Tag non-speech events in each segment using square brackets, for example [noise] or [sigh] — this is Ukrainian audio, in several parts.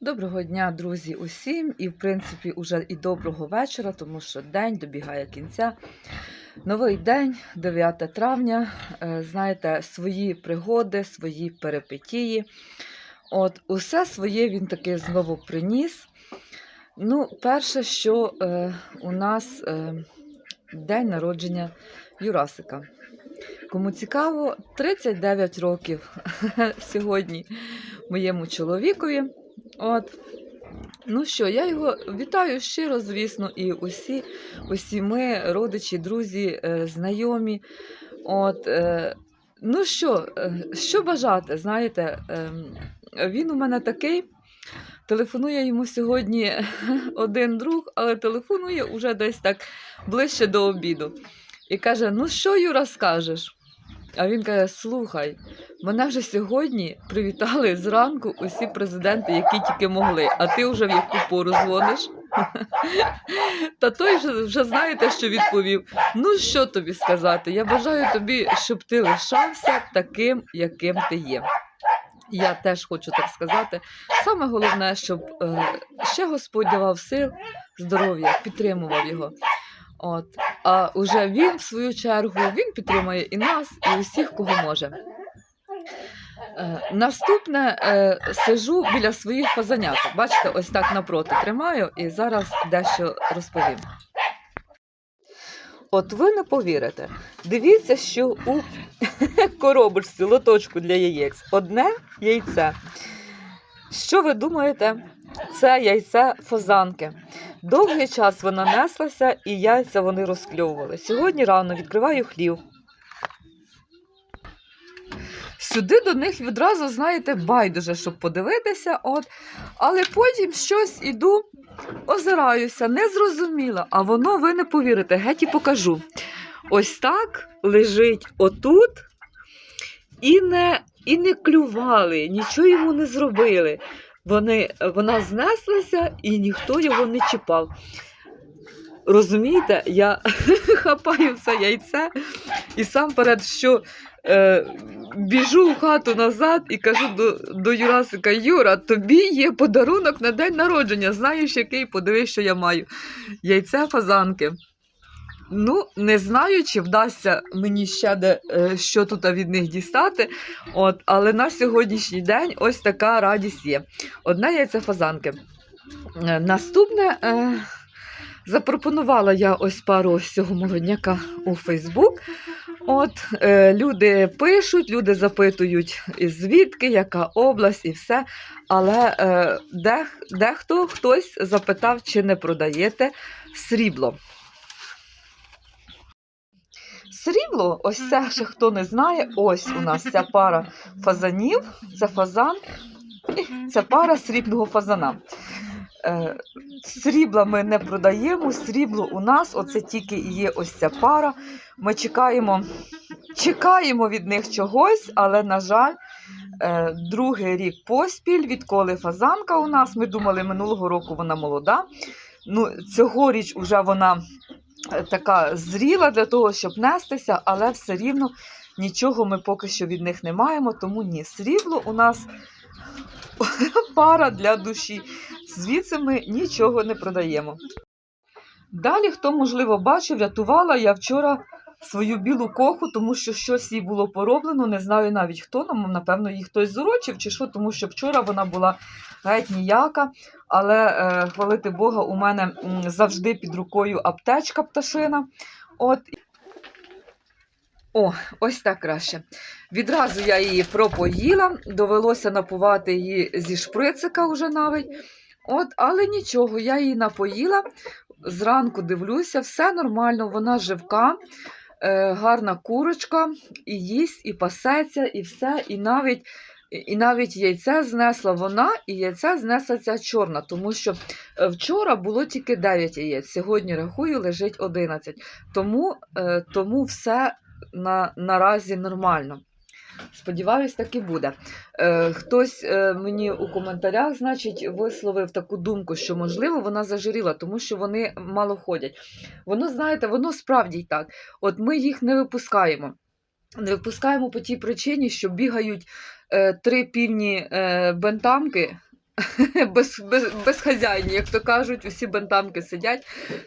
Доброго дня, друзі, усім, і в принципі, уже і доброго вечора, тому що день добігає кінця. Новий день, 9 травня. Е, Знаєте, свої пригоди, свої перипетії. От, усе своє він таки знову приніс. Ну, перше, що е, у нас е, день народження Юрасика. Кому цікаво, 39 років [laughs] сьогодні моєму чоловікові. От. Ну що, я його вітаю щиро, звісно, і усі, усі ми, родичі, друзі, е, знайомі. От, е, ну що, е, що бажати, знаєте, е, він у мене такий. Телефонує йому сьогодні [laughs] один друг, але телефонує уже десь так ближче до обіду. І каже: Ну що, Юра, скажеш? А він каже: Слухай, мене вже сьогодні привітали зранку усі президенти, які тільки могли. А ти вже в яку пору дзвониш? [laughs] Та той вже, вже знаєте, що відповів. Ну, що тобі сказати? Я бажаю тобі, щоб ти лишався таким, яким ти є. Я теж хочу так сказати. Саме головне, щоб е, ще Господь давав сил, здоров'я, підтримував його. От. А уже він, в свою чергу, він підтримує і нас, і усіх, кого може. Е, наступне е, сижу біля своїх фазаняток. Бачите, ось так напроти тримаю і зараз дещо розповім. От ви не повірите. Дивіться, що у [laughs] коробочці лоточку для яєць одне яйце. Що ви думаєте? Це яйце фазанки. Довгий час вона неслася і яйця вони розкльовували. Сьогодні рано відкриваю хлів. Сюди до них відразу, знаєте, байдуже, щоб подивитися, от. але потім щось іду, озираюся, не зрозуміла, а воно ви не повірите, геть і покажу. Ось так лежить отут і не, і не клювали, нічого йому не зробили. Вони, вона знеслася і ніхто його не чіпав. Розумієте, я [laughs] хапаю це яйце і сам перед що е, біжу в хату назад і кажу до, до Юрасика: Юра, тобі є подарунок на день народження. Знаєш, який? Подивись, що я маю. Яйце фазанки. Ну, не знаю, чи вдасться мені ще де, е, що тут від них дістати. От, але на сьогоднішній день ось така радість є. Одне яйце фазанки. Е, Наступне е, запропонувала я ось пару ось цього молодняка у Фейсбук. От е, люди пишуть, люди запитують, звідки, яка область і все. Але е, дехто хтось запитав, чи не продаєте срібло. Срібло, ось це ще хто не знає, ось у нас ця пара фазанів, це фазан, і це пара срібного фазана. Е, Срібла ми не продаємо, срібло у нас, оце тільки і є ось ця пара. Ми чекаємо, чекаємо від них чогось, але, на жаль, е, другий рік поспіль, відколи фазанка у нас. Ми думали, минулого року вона молода. Ну, Цьогоріч вже вона така зріла для того, щоб нестися, але все рівно нічого ми поки що від них не маємо, тому ні, срібло у нас [laughs] пара для душі. Звідси ми нічого не продаємо. Далі, хто, можливо, бачив, рятувала я вчора свою білу коху, тому що щось їй було пороблено. Не знаю навіть хто, нам, напевно, її хтось зорочив чи що, тому що вчора вона була геть ніяка. Але, е, хвалити Бога, у мене завжди під рукою аптечка пташина. От. О, ось так краще. Відразу я її пропоїла, довелося напувати її зі шприцика вже навіть. От, але нічого, я її напоїла. Зранку дивлюся, все нормально, вона живка, е, гарна курочка, і їсть, і пасеться, і все. І навіть, і навіть яйце знесла вона, і яйце знесла ця чорна, тому що е, вчора було тільки 9 яєць, сьогодні рахую, лежить 11. Тому, е, тому все на, наразі нормально. Сподіваюсь, так і буде. Е, хтось мені у коментарях, значить, висловив таку думку, що можливо вона зажиріла, тому що вони мало ходять. Воно, знаєте, воно справді й так. От ми їх не випускаємо. Не випускаємо по тій причині, що бігають три півні е, бентамки [laughs] без, без, безхазяйні, як то кажуть, усі бентамки сидять,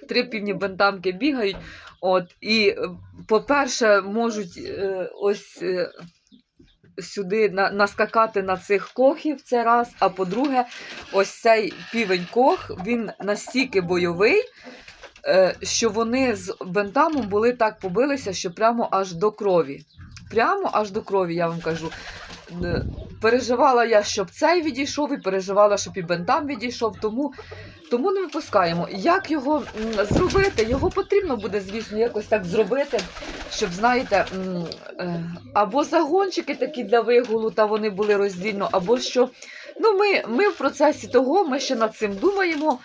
три півні бентамки бігають. От, і, е, по-перше, можуть е, ось. е, Сюди на, наскакати на цих кохів це раз. А по-друге, ось цей півень кох, він настільки бойовий, е, що вони з бентамом були так побилися, що прямо аж до крові. Прямо аж до крові, я вам кажу. Е, Переживала я, щоб цей відійшов, і переживала, щоб і бентам відійшов, тому, тому не випускаємо. Як його зробити? Його потрібно буде, звісно, якось так зробити, щоб, знаєте, е, або загончики такі для вигулу, та вони були роздільно, або що. Ну, ми, ми в процесі того, ми ще над цим думаємо.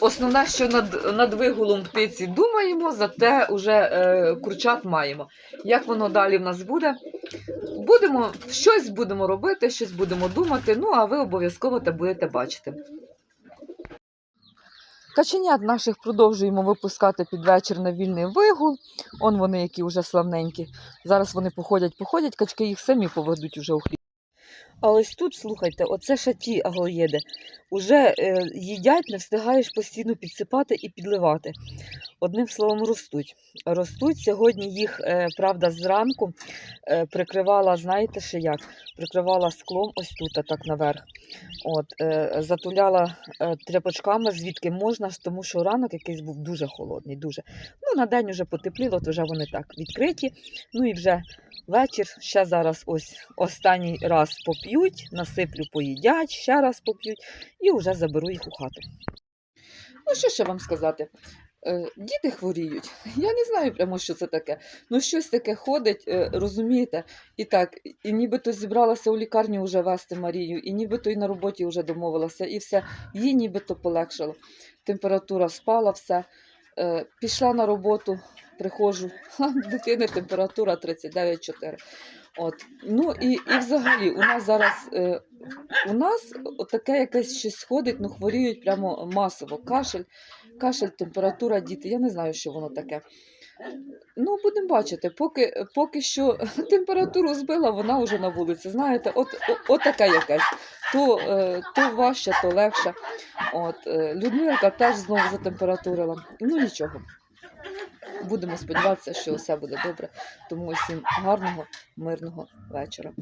Основне, що над, над вигулом птиці думаємо, зате вже е, курчат маємо. Як воно далі в нас буде? Будемо щось будемо робити, щось будемо думати. Ну а ви обов'язково те будете бачити. Каченят наших продовжуємо випускати під вечір на вільний вигул. Он вони, які вже славненькі. Зараз вони походять, походять, качки їх самі поведуть уже у хліб. А ось тут, слухайте, оце шаті аглоєди. Уже е, їдять, не встигаєш постійно підсипати і підливати. Одним словом, ростуть. Ростуть сьогодні їх, е, правда, зранку е, прикривала, знаєте ще як? Прикривала склом ось тут, так наверх. От, е, затуляла е, тряпочками, звідки можна, тому що ранок якийсь був дуже холодний. дуже. Ну, на день вже потепліло, то вже вони так відкриті. Ну і вже вечір. Ще зараз ось останній раз поп'ють, насиплю, поїдять, ще раз поп'ють і вже заберу їх у хату. Ну, що ще вам сказати? Е, Діти хворіють. Я не знаю прямо, що це таке. Ну, щось таке ходить, е, розумієте? І так, і нібито зібралася у лікарню вже вести Марію, і нібито і на роботі вже домовилася, і все. Їй нібито полегшало. Температура спала, все. Е, Пішла на роботу, приходжу, [laughs] дитини температура 39,4. От. Ну і, і взагалі, у нас зараз е, у нас таке якесь щось ходить, ну хворіють прямо масово. Кашель, кашель, температура, діти. Я не знаю, що воно таке. Ну, будемо бачити, поки, поки що [laughs] температуру збила, вона вже на вулиці. Знаєте, от, о- от така якась. То, е, то важче, то легше. От, е, Людмилка теж знову затемпературила. Ну нічого. Будемо сподіватися, що все буде добре. Тому всім гарного, мирного вечора.